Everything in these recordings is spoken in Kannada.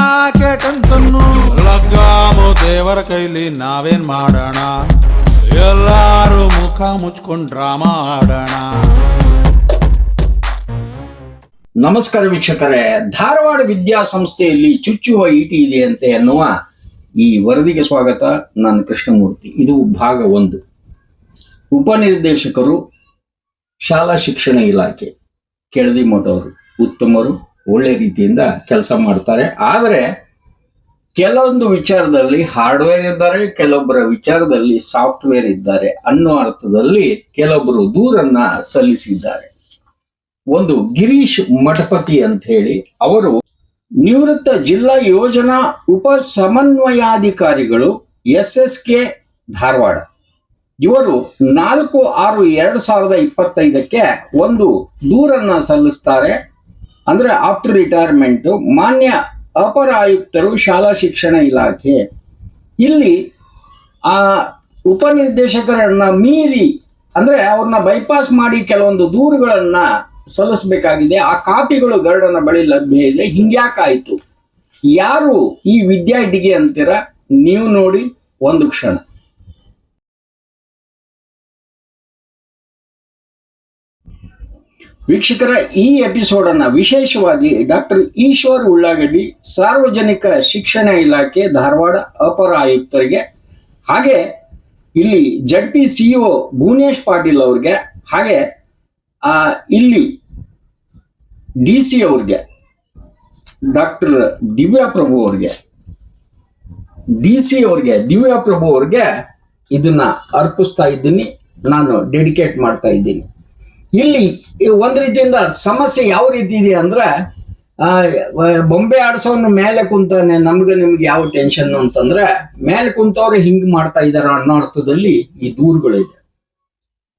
ಯಾಕೆ ಟೆನ್ಸನ್ನು ಲಗ್ಗಾಮು ದೇವರ ಕೈಲಿ ನಾವೇನ್ ಮಾಡೋಣ? ಎಲ್ಲಾರು ಮುಖ ಮುಚ್ಕೊಂಡ್ ಡ್ರಾಮಾ ಆಡೋಣ. ನಮಸ್ಕಾರ ವೀಕ್ಷಕರೇ. ಧಾರವಾಡ ವಿದ್ಯಾಸಂಸ್ಥೆಯಲ್ಲಿ ಚುಚ್ಚುವ ಈಟಿ ಇದೆ ಅಂತೆ ಎನ್ನುವ ಈ ವರದಿಗೆ ಸ್ವಾಗತ. ನಾನು ಕೃಷ್ಣಮೂರ್ತಿ. ಇದು ಭಾಗ ಒಂದು. ಉಪನಿರ್ದೇಶಕರು ಶಾಲಾ ಶಿಕ್ಷಣ ಇಲಾಖೆ ಕೆಳದಿ ಮಠವರು ಉತ್ತಮರು ಒಳ್ಳೆ ರೀತಿಯಿಂದ ಕೆಲಸ ಮಾಡ್ತಾರೆ. ಆದರೆ ಕೆಲವೊಂದು ವಿಚಾರದಲ್ಲಿ ಹಾರ್ಡ್ವೇರ್ ಇದ್ದಾರೆ, ಕೆಲವೊಬ್ಬರ ವಿಚಾರದಲ್ಲಿ ಸಾಫ್ಟ್ವೇರ್ ಇದ್ದಾರೆ ಅನ್ನೋ ಅರ್ಥದಲ್ಲಿ ಕೆಲವೊಬ್ಬರು ದೂರನ್ನ ಸಲ್ಲಿಸಿದ್ದಾರೆ. ಒಂದು ಗಿರೀಶ್ ಮಠಪತಿ ಅಂತ ಹೇಳಿ ಅವರು ನಿವೃತ್ತ ಜಿಲ್ಲಾ ಯೋಜನಾ ಉಪ ಸಮನ್ವಯಾಧಿಕಾರಿಗಳು ಎಸ್ ಎಸ್ ಕೆ ಧಾರವಾಡ. ಇವರು ನಾಲ್ಕು ಆರು ಎರಡ್ ಸಾವಿರದ ಇಪ್ಪತ್ತೈದಕ್ಕೆ ಒಂದು ದೂರನ್ನ ಸಲ್ಲಿಸ್ತಾರೆ. ಅಂದ್ರೆ ಆಫ್ಟರ್ ರಿಟೈರ್ಮೆಂಟ್ ಮಾನ್ಯ ಅಪರ ಆಯುಕ್ತರು ಶಾಲಾ ಶಿಕ್ಷಣ ಇಲಾಖೆ. ಇಲ್ಲಿ ಆ ಉಪನಿರ್ದೇಶಕರನ್ನ ಮೀರಿ ಅಂದ್ರೆ ಅವ್ರನ್ನ ಬೈಪಾಸ್ ಮಾಡಿ ಕೆಲವೊಂದು ದೂರುಗಳನ್ನು ಸಲ್ಲಿಸಬೇಕಾಗಿದೆ. ಆ ಕಾಪಿಗಳು ಗರುಡನ ಬಳಿ ಲಭ್ಯ ಇದೆ. ಹಿಂಗ್ಯಾಕಾಯಿತು. ಯಾರು ಈ ವಿದ್ಯಾರ್ಥಿಗೆ ಅಂತೀರ? ನೀವು ನೋಡಿ ಒಂದು ಕ್ಷಣ. ವೀಕ್ಷಕರ, ಈ ಎಪಿಸೋಡ್ ಅನ್ನ ವಿಶೇಷವಾಗಿ ಡಾಕ್ಟರ್ ಈಶ್ವರ್ ಉಳ್ಳಾಗಡ್ಡಿ ಸಾರ್ವಜನಿಕ ಶಿಕ್ಷಣ ಇಲಾಖೆ ಧಾರವಾಡ ಅಪರ ಆಯುಕ್ತರಿಗೆ ಹಾಗೆ ಇಲ್ಲಿ Z P CEO Bhuvanesh Patil ಅವ್ರಿಗೆ, ಹಾಗೆ, ಆ, ಇಲ್ಲಿ ಡಿ ಸಿ ಅವ್ರಿಗೆ ಡಾಕ್ಟರ್ ದಿವ್ಯಾ ಪ್ರಭು ಅವ್ರಿಗೆ ಡಿ ಸಿ ಅವ್ರಿಗೆ, ದಿವ್ಯಾ ಪ್ರಭು ಅವ್ರಿಗೆ ಇದನ್ನ ಅರ್ಪಿಸ್ತಾ ಇದ್ದೀನಿ. ನಾನು ಡೆಡಿಕೇಟ್ ಮಾಡ್ತಾ ಇದ್ದೀನಿ. ಇಲ್ಲಿ ಒಂದು ರೀತಿಯಿಂದ ಸಮಸ್ಯೆ ಯಾವ ರೀತಿ ಇದೆ ಅಂದ್ರೆ ಬೊಂಬೆ ಆಡ್ಸೋನು ಮೇಲೆ ಕುಂತಾನೆ ನಮ್ಗೆ ನಿಮ್ಗೆ ಯಾವ ಟೆನ್ಷನ್ ಅಂತಂದ್ರೆ, ಮೇಲೆ ಕುಂತವ್ರು ಹಿಂಗ್ ಮಾಡ್ತಾ ಇದಾರ ಅನ್ನೋ ಅರ್ಥದಲ್ಲಿ ಈ ದೂರುಗಳಿದೆ.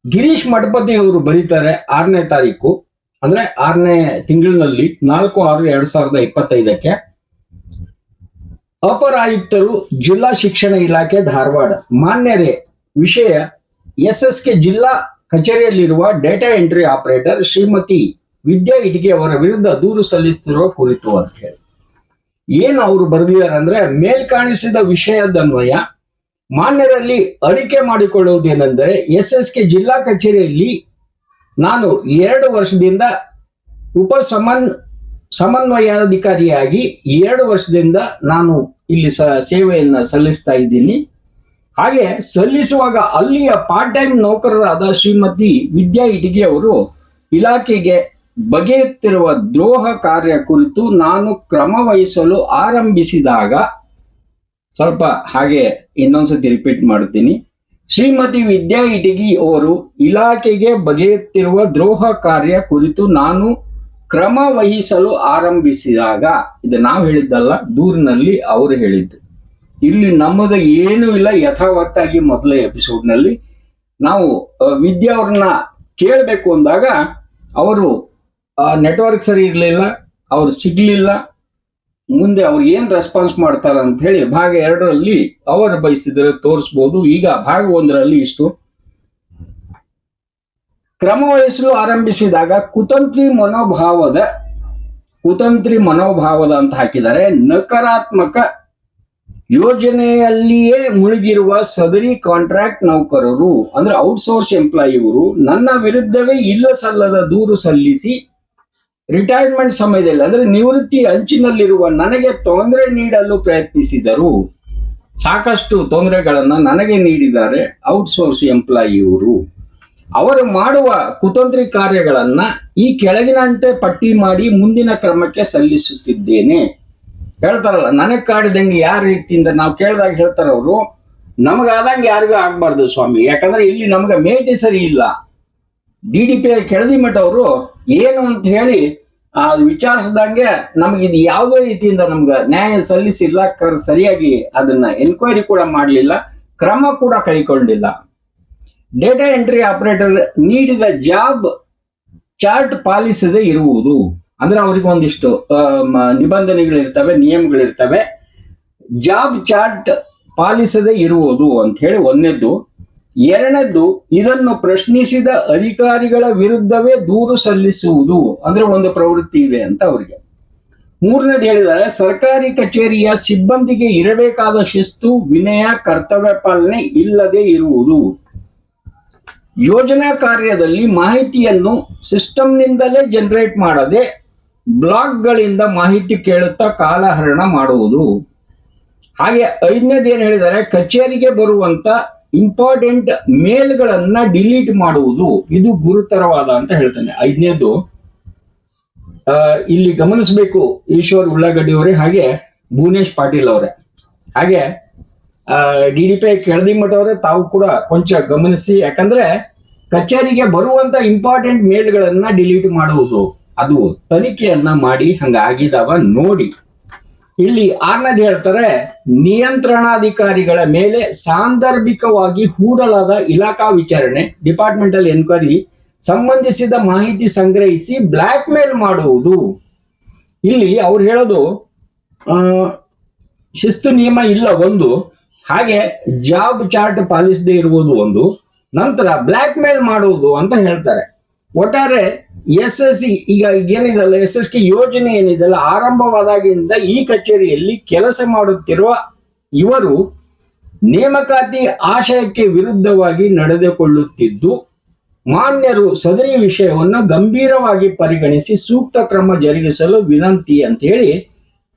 ಗಿರೀಶ್ ಮಠಪತಿ ಅವರು ಬರೀತಾರೆ ಆರನೇ ತಾರೀಕು, ಅಂದ್ರೆ ಆರನೇ ತಿಂಗಳಿನಲ್ಲಿ ನಾಲ್ಕು ಆರು ಎರಡ್ ಸಾವಿರದ ಇಪ್ಪತ್ತೈದಕ್ಕೆ. ಅಪರ ಆಯುಕ್ತರು ಜಿಲ್ಲಾ ಶಿಕ್ಷಣ ಇಲಾಖೆ ಧಾರವಾಡ. ಮಾನ್ಯರೇ, ವಿಷಯ ಎಸ್ ಎಸ್ ಕೆ ಜಿಲ್ಲಾ ಕಚೇರಿಯಲ್ಲಿರುವ data entry operator Shrimati Vidya Itige ಅವರ ವಿರುದ್ಧ ದೂರು ಸಲ್ಲಿಸುತ್ತಿರುವ ಕುರಿತು ಅಂತ ಹೇಳಿ ಏನು ಅವರು ಬರೆದಿದ್ದಾರೆ ಅಂದ್ರೆ ಮೇಲ್ಕಾಣಿಸಿದ ವಿಷಯದನ್ವಯ, ಮಾನ್ಯರಲ್ಲಿ ಅರಿಕೆ ಮಾಡಿಕೊಳ್ಳುವುದೇನೆಂದರೆ ಎಸ್ ಎಸ್ ಕೆ ಜಿಲ್ಲಾ ಕಚೇರಿಯಲ್ಲಿ ನಾನು ಎರಡು ವರ್ಷದಿಂದ ಉಪ ಸಮನ್, ಸಮನ್ವಯಾಧಿಕಾರಿಯಾಗಿ ಎರಡು ವರ್ಷದಿಂದ ನಾನು ಇಲ್ಲಿ ಸ, ಸೇವೆಯನ್ನು ಸಲ್ಲಿಸ್ತಾ ಇದ್ದೀನಿ. ಹಾಗೆ ಸಲ್ಲಿಸುವಾಗ ಅಲ್ಲಿಯ ಪಾರ್ಟ್ ಟೈಮ್ ನೌಕರರಾದ ಶ್ರೀಮತಿ ವಿದ್ಯಾ ಇಟಿಗೆ ಅವರು ಇಲಾಖೆಗೆ ಬಗೆಯುತ್ತಿರುವ ದ್ರೋಹ ಕಾರ್ಯ ಕುರಿತು ನಾನು ಕ್ರಮ ವಹಿಸಲು ಆರಂಭಿಸಿದಾಗ ಸ್ವಲ್ಪ ಹಾಗೆ ಇನ್ನೊಂದ್ಸತಿ ರಿಪೀಟ್ ಮಾಡುತ್ತೀನಿ. ಶ್ರೀಮತಿ ವಿದ್ಯಾ ಇಟಗಿ ಅವರು ಇಲಾಖೆಗೆ ಬಗೆಯುತ್ತಿರುವ ದ್ರೋಹ ಕಾರ್ಯ ಕುರಿತು ನಾನು ಕ್ರಮ ವಹಿಸಲು ಆರಂಭಿಸಿದಾಗ, ಇದು ನಾವು ಹೇಳಿದ್ದಲ್ಲ, ದೂರಿನಲ್ಲಿ ಅವರು ಹೇಳಿದ್ದು. ಇಲ್ಲಿ ನಮ್ಮದು ಏನೂ ಇಲ್ಲ, ಯಥಾವತ್ತಾಗಿ ಮೊದಲ ಎಪಿಸೋಡ್ನಲ್ಲಿ. ನಾವು ವಿದ್ಯಾ ಅವ್ರನ್ನ ಕೇಳಬೇಕು ಅಂದಾಗ, ಅವರು ನೆಟ್ವರ್ಕ್ ಸರಿ ಇರಲಿಲ್ಲ, ಅವ್ರು ಸಿಗ್ಲಿಲ್ಲ, ಮುಂದೆ ಅವ್ರು ಏನ್ ರೆಸ್ಪಾನ್ಸ್ ಮಾಡ್ತಾರ ಅಂತ ಹೇಳಿ ಭಾಗ ಎರಡರಲ್ಲಿ ಅವರು ಬಯಸಿದ್ರೆ ತೋರಿಸ್ಬೋದು. ಈಗ ಭಾಗ ಒಂದರಲ್ಲಿ ಇಷ್ಟು. ಕ್ರಮ ವಹಿಸಲು ಆರಂಭಿಸಿದಾಗ ಕುತಂತ್ರಿ ಮನೋಭಾವದ ಕುತಂತ್ರಿ ಮನೋಭಾವದ ಅಂತ ಹಾಕಿದ್ದಾರೆ. ನಕಾರಾತ್ಮಕ ಯೋಜನೆಯಲ್ಲಿಯೇ ಮುಳುಗಿರುವ ಸದರಿ ಕಾಂಟ್ರಾಕ್ಟ್ ನೌಕರರು, ಅಂದ್ರೆ ಔಟ್ಸೋರ್ಸ್ ಎಂಪ್ಲಾಯಿ ಇವರು ನನ್ನ ವಿರುದ್ಧವೇ ಇಲ್ಲ ಸಲ್ಲದ ದೂರು ಸಲ್ಲಿಸಿ ರಿಟೈರ್ಮೆಂಟ್ ಸಮಯದಲ್ಲಿ, ಅಂದ್ರೆ ನಿವೃತ್ತಿ ಅಂಚಿನಲ್ಲಿರುವ ನನಗೆ ತೊಂದರೆ ನೀಡಲು ಪ್ರಯತ್ನಿಸಿದರು. ಸಾಕಷ್ಟು ತೊಂದರೆಗಳನ್ನು ನನಗೆ ನೀಡಿದ್ದಾರೆ ಔಟ್ಸೋರ್ಸ್ ಎಂಪ್ಲಾಯಿ ಇವರು ಅವರು ಮಾಡುವ ಕುತಂತ್ರಿ ಕಾರ್ಯಗಳನ್ನ ಈ ಕೆಳಗಿನಂತೆ ಪಟ್ಟಿ ಮಾಡಿ ಮುಂದಿನ ಕ್ರಮಕ್ಕೆ ಸಲ್ಲಿಸುತ್ತಿದ್ದೇನೆ. ಹೇಳ್ತಾರಲ್ಲ, ನನಗೆ ಕಾಡಿದಂಗೆ ಯಾವ ರೀತಿಯಿಂದ ನಾವು ಕೇಳಿದಾಗ ಹೇಳ್ತಾರ ಅವರು ನಮಗಾದಂಗೆ ಯಾರಿಗೂ ಆಗ್ಬಾರ್ದು ಸ್ವಾಮಿ. ಯಾಕಂದ್ರೆ ಇಲ್ಲಿ ನಮಗೆ ಮೇಟಿ ಸರಿ ಇಲ್ಲ. ಡಿ ಡಿ ಪಿ ಕೆಳದಿ ಮಠ ಅವರು ಏನು ಅಂತ ಹೇಳಿ ಆ ವಿಚಾರಿಸಿದಂಗೆ ನಮ್ಗೆ ಇದು ಯಾವುದೇ ರೀತಿಯಿಂದ ನಮ್ಗೆ ನ್ಯಾಯ ಸಲ್ಲಿಸಿಲ್ಲ, ಕರ್ ಸರಿಯಾಗಿ ಅದನ್ನ ಎನ್ಕ್ವೈರಿ ಕೂಡ ಮಾಡಲಿಲ್ಲ, ಕ್ರಮ ಕೂಡ ಕೈಗೊಂಡಿಲ್ಲ. ಡೇಟಾ ಎಂಟ್ರಿ ಆಪರೇಟರ್ ನೀಡಿದ ಜಾಬ್ ಚಾರ್ಟ್ ಪಾಲಿಸದೆ ಇರುವುದು. ಅಂದ್ರೆ ಅವ್ರಿಗೆ ಒಂದಿಷ್ಟು ಆ, ಮ- ನಿಬಂಧನೆಗಳಿರ್ತವೆ ನಿಯಮಗಳಿರ್ತವೆ. ಜಾಬ್ ಚಾರ್ಟ್ ಪಾಲಿಸದೆ ಇರುವುದು ಅಂತ ಹೇಳಿ ಒಂದನೇದ್ದು ಎರಡನೇದ್ದು ಇದನ್ನು ಪ್ರಶ್ನಿಸಿದ ಅಧಿಕಾರಿಗಳ ವಿರುದ್ಧವೇ ದೂರು ಸಲ್ಲಿಸುವುದು ಅಂದ್ರೆ ಒಂದು ಪ್ರವೃತ್ತಿ ಇದೆ ಅಂತ ಅವರಿಗೆ. ಮೂರನೇದು ಹೇಳಿದರೆ ಸರ್ಕಾರಿ ಕಚೇರಿಯ ಸಿಬ್ಬಂದಿಗೆ ಇರಬೇಕಾದ ಶಿಸ್ತು ವಿನಯ ಕರ್ತವ್ಯ ಪಾಲನೆ ಇಲ್ಲದೆ ಇರುವುದು. ಯೋಜನಾ ಕಾರ್ಯದಲ್ಲಿ ಮಾಹಿತಿಯನ್ನು ಸಿಸ್ಟಮ್ನಿಂದಲೇ ಜನರೇಟ್ ಮಾಡದೆ ಬ್ಲಾಗ್ಗಳಿಂದ ಮಾಹಿತಿ ಕೇಳುತ್ತಾ ಕಾಲಹರಣ ಮಾಡುವುದು. ಹಾಗೆ ಐದನೇದು ಏನು ಹೇಳಿದರೆ ಕಚೇರಿಗೆ ಬರುವಂತ ಇಂಪಾರ್ಟೆಂಟ್ ಮೇಲ್ಗಳನ್ನ ಡಿಲೀಟ್ ಮಾಡುವುದು. ಇದು ಗುರುತರವಾದ ಅಂತ ಹೇಳ್ತಾನೆ. ಐದನೇದು ಇಲ್ಲಿ ಗಮನಿಸಬೇಕು ಈಶ್ವರ್ ಉಳ್ಳಾಗಡ್ಡಿ ಅವರೇ, ಹಾಗೆ ಭುವನೇಶ್ ಪಾಟೀಲ್ ಅವರೇ. ಹಾಗೆ ಡಿ ಡಿ ಪಿ ಕೆಳದಿ ಮಠ ಅವರೇ, ತಾವು ಕೂಡ ಕೊಂಚ ಗಮನಿಸಿ. ಯಾಕಂದ್ರೆ ಕಚೇರಿಗೆ ಬರುವಂತ ಇಂಪಾರ್ಟೆಂಟ್ ಮೇಲ್ಗಳನ್ನ ಡಿಲೀಟ್ ಮಾಡುವುದು. ಅದು ತನಿಖೆಯನ್ನ ಮಾಡಿ ಹಂಗಾಗಿದಾವ ನೋಡಿ. ಇಲ್ಲಿ ಆರ್ನದ್ ಹೇಳ್ತಾರೆ, ನಿಯಂತ್ರಣಾಧಿಕಾರಿಗಳ ಮೇಲೆ ಸಾಂದರ್ಭಿಕವಾಗಿ ಹೂಡಲಾದ ಇಲಾಖಾ ವಿಚಾರಣೆ, ಡಿಪಾರ್ಟ್ಮೆಂಟಲ್ ಎನ್ಕ್ವೈರಿ ಸಂಬಂಧಿಸಿದ ಮಾಹಿತಿ ಸಂಗ್ರಹಿಸಿ ಬ್ಲ್ಯಾಕ್ ಮೇಲ್ ಮಾಡುವುದು. ಇಲ್ಲಿ ಅವ್ರು ಹೇಳೋದು ಶಿಸ್ತು ನಿಯಮ ಇಲ್ಲ ಒಂದು, ಹಾಗೆ ಜಾಬ್ ಚಾರ್ಟ್ ಪಾಲಿಸದೇ ಇರುವುದು ಒಂದು, ನಂತರ ಬ್ಲ್ಯಾಕ್ ಮೇಲ್ ಮಾಡುವುದು ಅಂತ ಹೇಳ್ತಾರೆ. ಒಟ್ಟಾರೆ ಎಸ್ ಎಸ್ ಸಿ, ಈಗ ಏನಿದೆಲ್ಲ ಎಸ್ ಎಸ್ ಕೆ ಯೋಜನೆ ಏನಿದೆಲ್ಲ ಆರಂಭವಾದಾಗಿಂದ ಈ ಕಚೇರಿಯಲ್ಲಿ ಕೆಲಸ ಮಾಡುತ್ತಿರುವ ಇವರು ನೇಮಕಾತಿ ಆಶಯಕ್ಕೆ ವಿರುದ್ಧವಾಗಿ ನಡೆದುಕೊಳ್ಳುತ್ತಿದ್ದು, ಮಾನ್ಯರು ಸದರಿ ವಿಷಯವನ್ನು ಗಂಭೀರವಾಗಿ ಪರಿಗಣಿಸಿ ಸೂಕ್ತ ಕ್ರಮ ಜರುಗಿಸಲು ವಿನಂತಿ ಅಂತ ಹೇಳಿ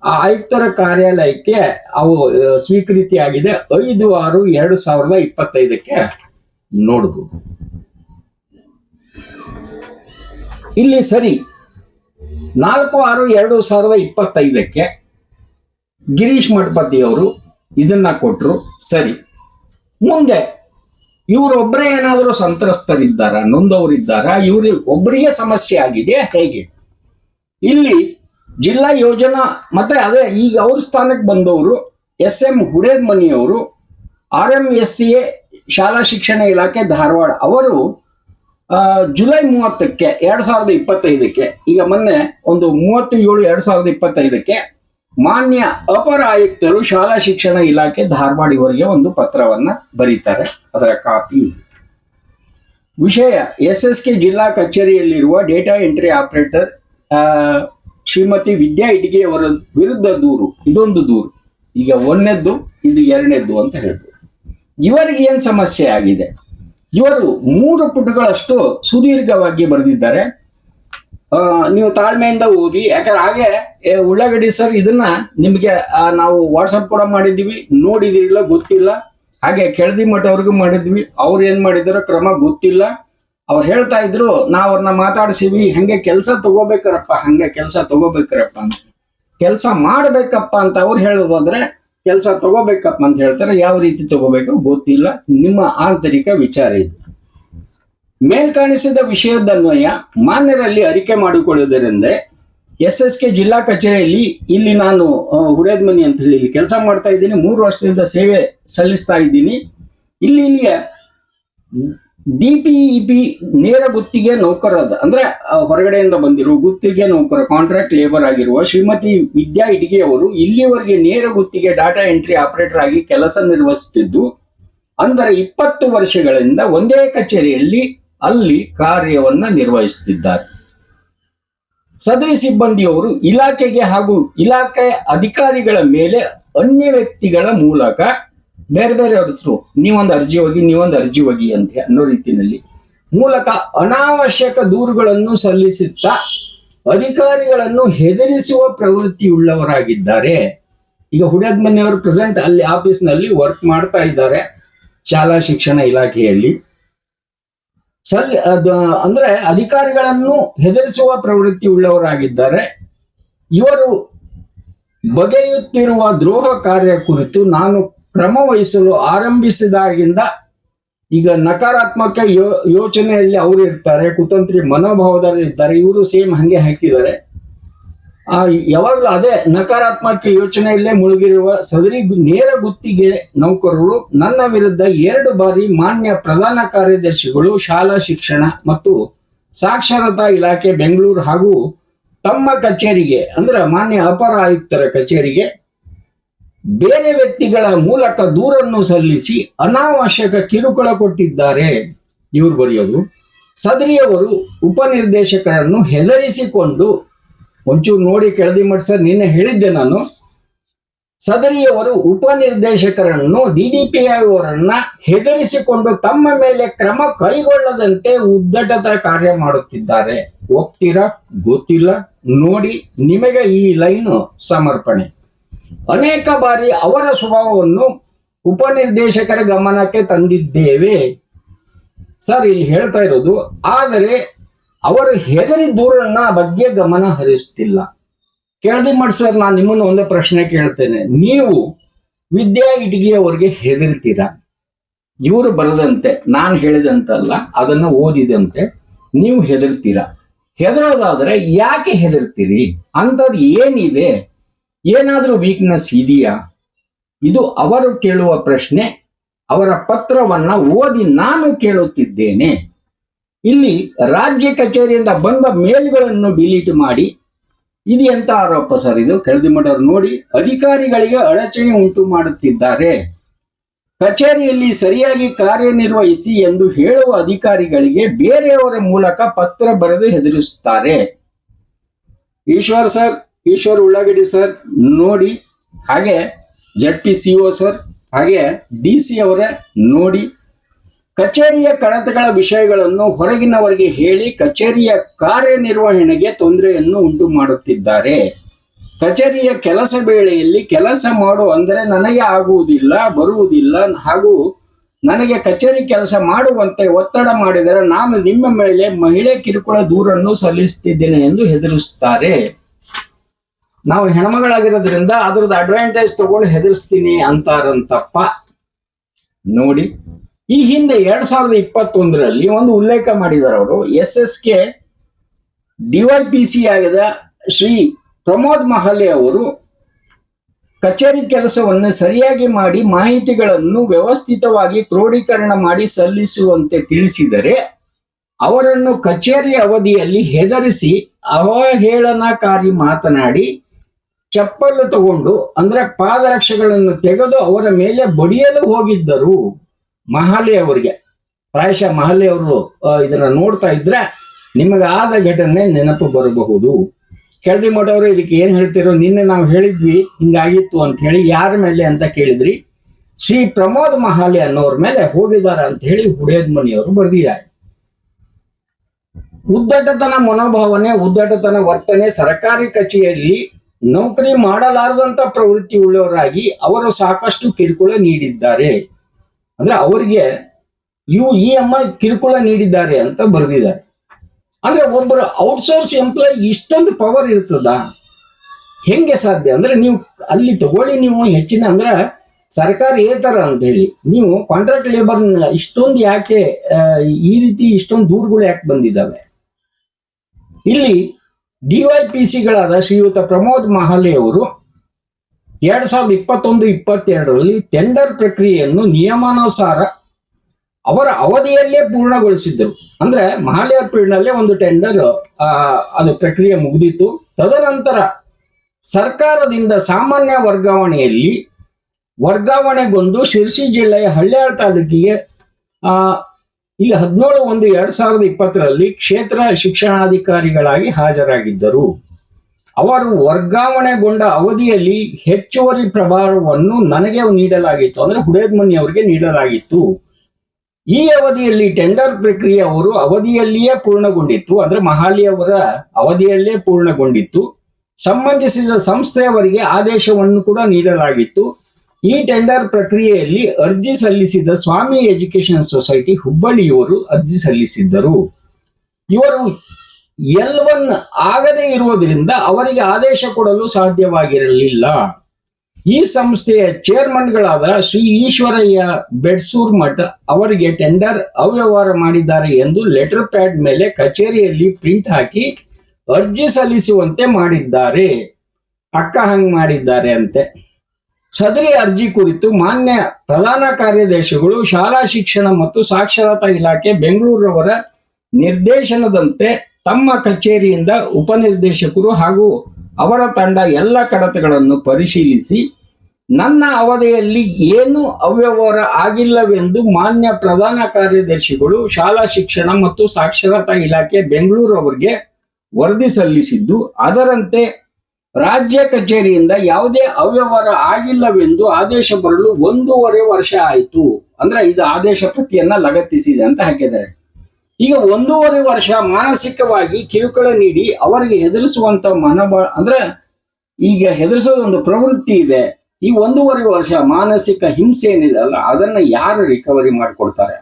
ಆ ಆಯುಕ್ತರ ಕಾರ್ಯಾಲಯಕ್ಕೆ ಅವು ಸ್ವೀಕೃತಿಯಾಗಿದೆ. ಐದು ಆರು ಎರಡು ಸಾವಿರದ ಇಪ್ಪತ್ತೈದಕ್ಕೆ ನೋಡಬಹುದು ಇಲ್ಲಿ ಸರಿ ನಾಲ್ಕು ಆರು ಎರಡು ಸಾವಿರದ ಇಪ್ಪತ್ತೈದಕ್ಕೆ ಗಿರೀಶ್ ಮಠಪತಿ ಅವರು ಇದನ್ನ ಕೊಟ್ಟರು ಸರಿ. ಮುಂದೆ ಇವರೊಬ್ಬರೇ ಏನಾದರೂ ಸಂತ್ರಸ್ತರಿದ್ದಾರ, ನೊಂದವರಿದ್ದಾರ, ಇವ್ರ ಒಬ್ಬರಿಗೆ ಸಮಸ್ಯೆ ಆಗಿದೆ, ಹೇಗೆ? ಇಲ್ಲಿ ಜಿಲ್ಲಾ ಯೋಜನಾ, ಮತ್ತೆ ಅದೇ ಈಗ ಅವ್ರ ಸ್ಥಾನಕ್ಕೆ ಬಂದವರು S M ಹುರೇದ್ಮನಿಯವರು R M S C A ಶಾಲಾ ಶಿಕ್ಷಣ ಇಲಾಖೆ ಧಾರವಾಡ. ಅವರು ಜುಲೈ ಮೂವತ್ತಕ್ಕೆ, ಎರಡ್ ಸಾವಿರದ ಇಪ್ಪತ್ತೈದಕ್ಕೆ, ಈಗ ಮೊನ್ನೆ ಒಂದು ಮೂವತ್ತು ಏಳು ಎರಡ್ ಸಾವಿರದ ಇಪ್ಪತ್ತೈದಕ್ಕೆ ಮಾನ್ಯ ಅಪರ ಆಯುಕ್ತರು ಶಾಲಾ ಶಿಕ್ಷಣ ಇಲಾಖೆ ಧಾರವಾಡ ಒಂದು ಪತ್ರವನ್ನ ಬರೀತಾರೆ. ಅದರ ಕಾಪಿ ವಿಷಯ ಎಸ್ ಎಸ್ ಕೆ ಜಿಲ್ಲಾ ಕಚೇರಿಯಲ್ಲಿರುವ data entry operator Shrimati Vidya Itgi ಅವರ ವಿರುದ್ಧ ದೂರು. ಇದೊಂದು ದೂರು. ಈಗ ಒಂದನೇದ್ದು, ಇದು ಎರಡನೇದ್ದು ಅಂತ ಹೇಳ್ಬೋದು. ಇವರಿಗೆ ಏನ್ ಸಮಸ್ಯೆ ಆಗಿದೆ? ಇವರು ಮೂರು ಪುಟಗಳಷ್ಟು ಸುದೀರ್ಘವಾಗಿ ಬರೆದಿದ್ದಾರೆ. ನೀವು ತಾಳ್ಮೆಯಿಂದ ಓದಿ, ಯಾಕಂದ್ರೆ ಹಾಗೆ ಉಳ್ಳಾಗಡ್ಡಿ ಸರ್ ಇದನ್ನ ನಿಮಗೆ ನಾವು ವಾಟ್ಸಪ್ ಕೂಡ ಮಾಡಿದ್ವಿ ನೋಡಿದಿರಲ್ಲ ಗೊತ್ತಿಲ್ಲ. ಹಾಗೆ ಕೆಳದಿ ಮಠ ಅವ್ರಿಗೂ ಮಾಡಿದ್ವಿ. ಅವ್ರು ಏನ್ ಮಾಡಿದಾರೋ ಕ್ರಮ ಗೊತ್ತಿಲ್ಲ. ಅವ್ರು ಹೇಳ್ತಾ ಇದ್ರು, ನಾವು ಅವ್ರನ್ನ ಮಾತಾಡ್ಸಿವಿ, ಹಂಗೆ ಕೆಲಸ ತಗೋಬೇಕರಪ್ಪ, ಹಂಗೆ ಕೆಲಸ ತಗೋಬೇಕರಪ್ಪ ಅಂತ. ಕೆಲಸ ಮಾಡ್ಬೇಕಪ್ಪ ಅಂತ ಅವ್ರು ಹೇಳೋದಾದ್ರೆ ಕೆಲಸ ತಗೋಬೇಕಪ್ಪ ಅಂತ ಹೇಳ್ತಾರೆ, ಯಾವ ರೀತಿ ತಗೋಬೇಕು ಗೊತ್ತಿಲ್ಲ. ನಿಮ್ಮ ಆಂತರಿಕ ವಿಚಾರ ಇದು. ಮೇಲ್ಕಾಣಿಸಿದ ವಿಷಯದನ್ವಯ ಮಾನ್ಯರಲ್ಲಿ ಅರಿಕೆ ಮಾಡಿಕೊಳ್ಳುವುದರಿಂದ ಎಸ್ ಎಸ್ ಕೆ ಜಿಲ್ಲಾ ಕಚೇರಿಯಲ್ಲಿ ಇಲ್ಲಿ ನಾನು ಹುಡೇದ್ಮನಿ ಅಂತ ಹೇಳಿ ಇಲ್ಲಿ ಕೆಲಸ ಮಾಡ್ತಾ ಇದ್ದೀನಿ, ಮೂರು ವರ್ಷದಿಂದ ಸೇವೆ ಸಲ್ಲಿಸ್ತಾ ಇದ್ದೀನಿ. ಇಲ್ಲಿ ಇಲ್ಲಿಗೆ ಡಿಪಿಇಪಿ ನೇರ ಗುತ್ತಿಗೆ ನೌಕರದ ಅಂದ್ರೆ ಹೊರಗಡೆಯಿಂದ ಬಂದಿರುವ ಗುತ್ತಿಗೆ ನೌಕರ ಕಾಂಟ್ರಾಕ್ಟ್ ಲೇಬರ್ ಆಗಿರುವ ಶ್ರೀಮತಿ ವಿದ್ಯಾ ಇಟಿಗೆ ಅವರು ಇಲ್ಲಿವರೆಗೆ ನೇರ ಗುತ್ತಿಗೆ ಡಾಟಾ ಎಂಟ್ರಿ ಆಪರೇಟರ್ ಆಗಿ ಕೆಲಸ ನಿರ್ವಹಿಸುತ್ತಿದ್ದು ಅಂದರೆ ಇಪ್ಪತ್ತು ವರ್ಷಗಳಿಂದ ಒಂದೇ ಕಚೇರಿಯಲ್ಲಿ ಅಲ್ಲಿ ಕಾರ್ಯವನ್ನ ನಿರ್ವಹಿಸುತ್ತಿದ್ದಾರೆ ಸದರಿ ಸಿಬ್ಬಂದಿಯವರು ಇಲಾಖೆಗೆ ಹಾಗೂ ಇಲಾಖೆ ಅಧಿಕಾರಿಗಳ ಮೇಲೆ ಅನ್ಯ ವ್ಯಕ್ತಿಗಳ ಮೂಲಕ ಬೇರೆ ಬೇರೆ ಥ್ರೂ ನೀವೊಂದು ಅರ್ಜಿ ಹೋಗಿ, ನೀವೊಂದು ಅರ್ಜಿ ಹೋಗಿ ಅಂತ ಅನ್ನೋ ರೀತಿಯಲ್ಲಿ ಮೂಲಕ ಅನಾವಶ್ಯಕ ದೂರುಗಳನ್ನು ಸಲ್ಲಿಸುತ್ತಾ ಅಧಿಕಾರಿಗಳನ್ನು ಹೆದರಿಸುವ ಪ್ರವೃತ್ತಿ ಉಳ್ಳವರಾಗಿದ್ದಾರೆ. ಈಗ ಹುಡದ್ಮನೆಯವರು ಪ್ರೆಸೆಂಟ್ ಅಲ್ಲಿ ಆಫೀಸ್ನಲ್ಲಿ ವರ್ಕ್ ಮಾಡ್ತಾ ಇದ್ದಾರೆ ಶಾಲಾ ಶಿಕ್ಷಣ ಇಲಾಖೆಯಲ್ಲಿ. ಸಲ್ ಅದ, ಅಂದ್ರೆ ಅಧಿಕಾರಿಗಳನ್ನು ಹೆದರಿಸುವ ಪ್ರವೃತ್ತಿ ಉಳ್ಳವರಾಗಿದ್ದಾರೆ. ಇವರು ಬಗೆಯುತ್ತಿರುವ ದ್ರೋಹ ಕಾರ್ಯ ಕುರಿತು ನಾನು ಕ್ರಮ ವಹಿಸಲು ಆರಂಭಿಸಿದಾಗಿಂದ ಈಗ ನಕಾರಾತ್ಮಕ ಯೋ, ಯೋಚನೆಯಲ್ಲಿ ಅವರು ಇರ್ತಾರೆ, ಕುತಂತ್ರಿ ಮನೋಭಾವದಲ್ಲಿ ಇರ್ತಾರೆ, ಇವರು ಸೇಮ್ ಹಂಗೆ ಹಾಕಿದ್ದಾರೆ. ಆ, ಯಾವಾಗಲೂ ಅದೇ ನಕಾರಾತ್ಮಕ ಯೋಚನೆಯಲ್ಲೇ ಮುಳುಗಿರುವ ಸದರಿ ನೇರ ಗುತ್ತಿಗೆ ನೌಕರರು ನನ್ನ ವಿರುದ್ಧ ಎರಡು ಬಾರಿ ಮಾನ್ಯ ಪ್ರಧಾನ ಕಾರ್ಯದರ್ಶಿಗಳು, ಶಾಲಾ ಶಿಕ್ಷಣ ಮತ್ತು ಸಾಕ್ಷರತಾ ಇಲಾಖೆ ಬೆಂಗಳೂರು ಹಾಗೂ ತಮ್ಮ ಕಚೇರಿಗೆ, ಅಂದ್ರೆ ಮಾನ್ಯ ಅಪರ ಆಯುಕ್ತರ ಕಚೇರಿಗೆ ಬೇರೆ ವ್ಯಕ್ತಿಗಳ ಮೂಲಕ ದೂರನ್ನು ಸಲ್ಲಿಸಿ ಅನಾವಶ್ಯಕ ಕಿರುಕುಳ ಕೊಟ್ಟಿದ್ದಾರೆ. ಇವರು ಬರೆಯೋದು. ಸದರಿಯವರು ಉಪನಿರ್ದೇಶಕರನ್ನು ಹೆದರಿಸಿಕೊಂಡು, ಒಂಚೂರು ನೋಡಿ ಕೆಳದಿ ಮಠ ಸರ್ ನಿನ್ನೆ ಹೇಳಿದ್ದೆ ನಾನು. ಸದರಿಯವರು ಉಪನಿರ್ದೇಶಕರನ್ನು ಡಿಡಿಪಿಐ ಅವರನ್ನ ಹೆದರಿಸಿಕೊಂಡು ತಮ್ಮ ಮೇಲೆ ಕ್ರಮ ಕೈಗೊಳ್ಳದಂತೆ ಉದ್ದಟದ ಕಾರ್ಯ ಮಾಡುತ್ತಿದ್ದಾರೆ. ಒಪ್ತೀರಾ? ಗೊತ್ತಿಲ್ಲ. ನೋಡಿ, ನಿಮಗೆ ಈ ಲೈನು ಸಮರ್ಪಣೆ. ಅನೇಕ ಬಾರಿ ಅವರ ಸ್ವಭಾವವನ್ನು ಉಪನಿರ್ದೇಶಕರ ಗಮನಕ್ಕೆ ತಂದಿದ್ದೇವೆ. ಸರ್, ಇಲ್ಲಿ ಹೇಳ್ತಾ ಇರೋದು, ಆದರೆ ಅವರು ಹೆದರಿ ದೂರನ್ನ ಬಗ್ಗೆ ಗಮನ ಹರಿಸ್ತಿಲ್ಲ. ಕೇಳದಿ ಮಾಡಿ ಸರ್, ನಾನು ನಿಮ್ಮನ್ನು ಒಂದೇ ಪ್ರಶ್ನೆ ಕೇಳ್ತೇನೆ. ನೀವು ವಿದ್ಯಾ ಇಟಗಿಯವರಿಗೆ ಹೆದರ್ತೀರಾ? ಇವರು ಬರದಂತೆ, ನಾನು ಹೇಳಿದಂತಲ್ಲ, ಅದನ್ನು ಓದಿದಂತೆ ನೀವು ಹೆದರ್ತೀರ? ಹೆದರೋದಾದ್ರೆ ಯಾಕೆ ಹೆದರ್ತೀರಿ? ಅಂಥದ್ದು ಏನಿದೆ? ಏನಾದ್ರೂ ವೀಕ್ನೆಸ್ ಇದೆಯಾ? ಇದು ಅವರು ಕೇಳುವ ಪ್ರಶ್ನೆ, ಅವರ ಪತ್ರವನ್ನ ಓದಿ ನಾನು ಕೇಳುತ್ತಿದ್ದೇನೆ. ಇಲ್ಲಿ ರಾಜ್ಯ ಕಚೇರಿಯಿಂದ ಬಂದ ಮೇಲ್ಗಳನ್ನು ಡಿಲೀಟ್ ಮಾಡಿ. ಇದು ಎಂತ ಆರೋಪ ಸರ್ ಇದು? ಕೆಳದಿಮಠರು ನೋಡಿ, ಅಧಿಕಾರಿಗಳಿಗೆ ಅಡಚಣೆ ಉಂಟು ಮಾಡುತ್ತಿದ್ದಾರೆ. ಕಚೇರಿಯಲ್ಲಿ ಸರಿಯಾಗಿ ಕಾರ್ಯನಿರ್ವಹಿಸಿ ಎಂದು ಹೇಳುವ ಅಧಿಕಾರಿಗಳಿಗೆ ಬೇರೆಯವರ ಮೂಲಕ ಪತ್ರ ಬರೆದು ಹೆದರಿಸುತ್ತಾರೆ. ಈಶ್ವರ್ ಸರ್ ಈಶ್ವರ್ ಉಳ್ಳಾಗಡ್ಡಿ ಸರ್ ನೋಡಿ, ಹಾಗೆ Z P C O sir, ಹಾಗೆ ಡಿ ಸಿ ಅವರೇ ನೋಡಿ. ಕಚೇರಿಯ ಕಡತಗಳ ವಿಷಯಗಳನ್ನು ಹೊರಗಿನವರಿಗೆ ಹೇಳಿ ಕಚೇರಿಯ ಕಾರ್ಯನಿರ್ವಹಣೆಗೆ ತೊಂದರೆಯನ್ನು ಉಂಟು ಮಾಡುತ್ತಿದ್ದಾರೆ. ಕಚೇರಿಯ ಕೆಲಸ ವೇಳೆಯಲ್ಲಿ ಕೆಲಸ ಮಾಡು ಅಂದರೆ ನನಗೆ ಆಗುವುದಿಲ್ಲ, ಬರುವುದಿಲ್ಲ, ಹಾಗೂ ನನಗೆ ಕಚೇರಿ ಕೆಲಸ ಮಾಡುವಂತೆ ಒತ್ತಡ ಮಾಡಿದರೆ ನಾನು ನಿಮ್ಮ ಮೇಲೆ ಮಹಿಳೆ ಕಿರುಕುಳ ದೂರನ್ನು ಸಲ್ಲಿಸುತ್ತಿದ್ದೇನೆ ಎಂದು ಹೆದರಿಸುತ್ತಾರೆ ನಾವು ಹೆಣ್ಮಗಳಾಗಿರೋದ್ರಿಂದ ಅದ್ರದ್ದು ಅಡ್ವಾಂಟೇಜ್ ತಗೊಂಡು ಹೆದರ್ಸ್ತೀನಿ ಅಂತಾರಂತಪ್ಪ. ನೋಡಿ, ಈ ಹಿಂದೆ ಎರಡ್ ಸಾವಿರದ ಇಪ್ಪತ್ತೊಂದರಲ್ಲಿ ಒಂದು ಉಲ್ಲೇಖ ಮಾಡಿದ್ದಾರೆ ಅವರು. ಎಸ್ ಎಸ್ ಕೆ ಡಿವೈಪಿಸಿ ಆಗಿದ ಶ್ರೀ ಪ್ರಮೋದ್ ಮಹಲೆ ಅವರು ಕಚೇರಿ ಕೆಲಸವನ್ನು ಸರಿಯಾಗಿ ಮಾಡಿ ಮಾಹಿತಿಗಳನ್ನು ವ್ಯವಸ್ಥಿತವಾಗಿ ಕ್ರೋಢೀಕರಣ ಮಾಡಿ ಸಲ್ಲಿಸುವಂತೆ ತಿಳಿಸಿದರೆ ಅವರನ್ನು ಕಚೇರಿ ಅವಧಿಯಲ್ಲಿ ಹೆದರಿಸಿ ಅವಹೇಳನಕಾರಿ ಮಾತನಾಡಿ ಚಪ್ಪಲು ತಗೊಂಡು ಅಂದ್ರೆ ಪಾದರಕ್ಷೆಗಳನ್ನು ತೆಗೆದು ಅವರ ಮೇಲೆ ಬಡಿಯಲು ಹೋಗಿದ್ದರು ಮಹಾಲೆ ಅವರಿಗೆ. ಪ್ರಾಯಶಃ ಮಹಾಲೆ ಅವರು ಇದನ್ನ ನೋಡ್ತಾ ಇದ್ರೆ ನಿಮಗೆ ಆದ ಘಟನೆ ನೆನಪು ಬರಬಹುದು. ಕೆಳದಿ ಮಠವರು, ಇದಕ್ಕೆ ಏನು ಹೇಳ್ತಿರೋ ನಿನ್ನೆ ನಾವು ಹೇಳಿದ್ವಿ, ಹಿಂಗಾಗಿತ್ತು ಅಂತ ಹೇಳಿ ಯಾರ ಮೇಲೆ ಅಂತ ಕೇಳಿದ್ರಿ. ಶ್ರೀ ಪ್ರಮೋದ್ ಮಹಾಲೆ ಅನ್ನೋರ್ ಮೇಲೆ ಹೋಗಿದ್ದಾರೆ ಅಂತ ಹೇಳಿ ಹುಡೇದ್ ಮನಿಯವರು ಬರೆದಿದ್ದಾರೆ. ಉದ್ದಟತನ ಮನೋಭಾವನೆ, ಉದ್ದಟತನ ವರ್ತನೆ ಸರ್ಕಾರಿ ಕಚೇರಿಯಲ್ಲಿ ನೌಕರಿ ಮಾಡಲಾರದಂತ ಪ್ರವೃತ್ತಿ ಉಳ್ಳವರಾಗಿ ಅವರು ಸಾಕಷ್ಟು ಕಿರುಕುಳ ನೀಡಿದ್ದಾರೆ. ಅಂದ್ರೆ ಅವರಿಗೆ ಇವು ಈ ಅಮ್ಮ ಕಿರುಕುಳ ನೀಡಿದ್ದಾರೆ ಅಂತ ಬರೆದಿದ್ದಾರೆ. ಅಂದ್ರೆ ಒಬ್ಬರು ಔಟ್ಸೋರ್ಸ್ ಎಂಪ್ಲಾಯ್ ಇಷ್ಟೊಂದು ಪವರ್ ಇರ್ತದ? ಹೆಂಗೆ ಸಾಧ್ಯ? ಅಂದ್ರೆ ನೀವು ಅಲ್ಲಿ ತಗೊಳ್ಳಿ ನೀವು ಹೆಚ್ಚಿನ, ಅಂದ್ರೆ ಸರ್ಕಾರ ಏತರ ಅಂತ ಹೇಳಿ. ನೀವು ಕಾಂಟ್ರಾಕ್ಟ್ ಲೇಬರ್ ಇಷ್ಟೊಂದು ಯಾಕೆ ಈ ರೀತಿ ಇಷ್ಟೊಂದು ದೂರುಗಳು ಯಾಕೆ ಬಂದಿದ್ದಾವೆ? ಇಲ್ಲಿ ಡಿವೈಪಿಸಿಗಳಾದ ಶ್ರೀಯುತ ಪ್ರಮೋದ್ ಮಹಾಲೆ ಅವರು ಎರಡ್ ಸಾವಿರದ ಇಪ್ಪತ್ತೊಂದು, ಇಪ್ಪತ್ತೆರಡರಲ್ಲಿ ಟೆಂಡರ್ ಪ್ರಕ್ರಿಯೆಯನ್ನು ನಿಯಮಾನುಸಾರ ಅವರ ಅವಧಿಯಲ್ಲೇ ಪೂರ್ಣಗೊಳಿಸಿದ್ದರು. ಅಂದ್ರೆ ಮಹಾಲಯ ಪೀಡ್ನಲ್ಲೇ ಒಂದು ಟೆಂಡರ್ ಅದು ಪ್ರಕ್ರಿಯೆ ಮುಗಿದಿತ್ತು. ತದನಂತರ ಸರ್ಕಾರದಿಂದ ಸಾಮಾನ್ಯ ವರ್ಗಾವಣೆಯಲ್ಲಿ ವರ್ಗಾವಣೆಗೊಂಡು ಶಿರ್ಸಿ ಜಿಲ್ಲೆಯ ಹಳ್ಳಿಯಾಳ ತಾಲೂಕಿಗೆ ಇಲ್ಲಿ ಹದಿನೇಳು ಒಂದು ಎರಡ್ ಸಾವಿರದ ಇಪ್ಪತ್ತರಲ್ಲಿ ಕ್ಷೇತ್ರ ಶಿಕ್ಷಣಾಧಿಕಾರಿಗಳಾಗಿ ಹಾಜರಾಗಿದ್ದರು. ಅವರು ವರ್ಗಾವಣೆಗೊಂಡ ಅವಧಿಯಲ್ಲಿ ಹೆಚ್ಚುವರಿ ಪ್ರಭಾರವನ್ನು ನನಗೆ ನೀಡಲಾಗಿತ್ತು. ಅಂದ್ರೆ ಹುಡೇದ್ಮನಿ ಅವರಿಗೆ ನೀಡಲಾಗಿತ್ತು. ಈ ಅವಧಿಯಲ್ಲಿ ಟೆಂಡರ್ ಪ್ರಕ್ರಿಯೆ ಅವರು ಅವಧಿಯಲ್ಲಿಯೇ ಪೂರ್ಣಗೊಂಡಿತ್ತು. ಅಂದ್ರೆ ಮಹಾಲಿ ಅವರ ಅವಧಿಯಲ್ಲೇ ಪೂರ್ಣಗೊಂಡಿತ್ತು. ಸಂಬಂಧಿಸಿದ ಸಂಸ್ಥೆಯವರಿಗೆ ಆದೇಶವನ್ನು ಕೂಡ ನೀಡಲಾಗಿತ್ತು. ಈ ಟೆಂಡರ್ ಪ್ರಕ್ರಿಯೆಯಲ್ಲಿ ಅರ್ಜಿ ಸಲ್ಲಿಸಿದ ಸ್ವಾಮಿ ಎಜುಕೇಶನ್ ಸೊಸೈಟಿ ಹುಬ್ಬಳ್ಳಿಯವರು ಅರ್ಜಿ ಸಲ್ಲಿಸಿದ್ದರು. ಇವರು ಎಲ್ ಒನ್ ಆಗದೇ ಇರುವುದರಿಂದ ಅವರಿಗೆ ಆದೇಶ ಕೊಡಲು ಸಾಧ್ಯವಾಗಿರಲಿಲ್ಲ. ಈ ಸಂಸ್ಥೆಯ ಚೇರ್ಮನ್ಗಳಾದ ಶ್ರೀ ಈಶ್ವರಯ್ಯ ಬೆಡ್ಸೂರ್ ಮಠ ಅವರಿಗೆ ಟೆಂಡರ್ ಅವ್ಯವಹಾರ ಮಾಡಿದ್ದಾರೆ ಎಂದು ಲೆಟರ್ ಪ್ಯಾಡ್ ಮೇಲೆ ಕಚೇರಿಯಲ್ಲಿ ಪ್ರಿಂಟ್ ಹಾಕಿ ಅರ್ಜಿ ಸಲ್ಲಿಸುವಂತೆ ಮಾಡಿದ್ದಾರೆ. ಅಕ್ಕ ಹಂಗ್ ಮಾಡಿದ್ದಾರೆ ಅಂತೆ. ಸದರಿ ಅರ್ಜಿ ಕುರಿತು ಮಾನ್ಯ ಪ್ರಧಾನ ಕಾರ್ಯದರ್ಶಿಗಳು ಶಾಲಾ ಶಿಕ್ಷಣ ಮತ್ತು ಸಾಕ್ಷರತಾ ಇಲಾಖೆ ಬೆಂಗಳೂರವರ ನಿರ್ದೇಶನದಂತೆ ತಮ್ಮ ಕಚೇರಿಯಿಂದ ಉಪನಿರ್ದೇಶಕರು ಹಾಗೂ ಅವರ ತಂಡ ಎಲ್ಲ ಕಡತಗಳನ್ನು ಪರಿಶೀಲಿಸಿ, ನನ್ನ ಅವಧಿಯಲ್ಲಿ ಏನು ಅವ್ಯವಹಾರ ಆಗಿಲ್ಲವೆಂದು ಮಾನ್ಯ ಪ್ರಧಾನ ಕಾರ್ಯದರ್ಶಿಗಳು ಶಾಲಾ ಶಿಕ್ಷಣ ಮತ್ತು ಸಾಕ್ಷರತಾ ಇಲಾಖೆ ಬೆಂಗಳೂರು ಅವರಿಗೆ ವರದಿ ಸಲ್ಲಿಸಿದ್ದು, ಅದರಂತೆ ರಾಜ್ಯ ಕಚೇರಿಯಿಂದ ಯಾವುದೇ ಅವ್ಯವಹಾರ ಆಗಿಲ್ಲವೆಂದು ಆದೇಶ ಬರಲು ಒಂದೂವರೆ ವರ್ಷ ಆಯಿತು. ಅಂದ್ರೆ ಇದು ಆದೇಶ ಪ್ರತಿಯನ್ನ ಲಗತ್ತಿಸಿದೆ ಅಂತ ಹಾಕಿದ್ದಾರೆ. ಈಗ ಒಂದೂವರೆ ವರ್ಷ ಮಾನಸಿಕವಾಗಿ ಕಿರುಕುಳ ನೀಡಿ ಅವರಿಗೆ ಹೆದರಿಸುವಂತ ಮನಬ, ಅಂದ್ರೆ ಈಗ ಹೆದರಿಸೋದೊಂದು ಪ್ರವೃತ್ತಿ ಇದೆ. ಈ ಒಂದೂವರೆ ವರ್ಷ ಮಾನಸಿಕ ಹಿಂಸೆ ಏನಿದೆ ಅಲ್ಲ, ಅದನ್ನ ಯಾರು ರಿಕವರಿ ಮಾಡ್ಕೊಡ್ತಾರೆ?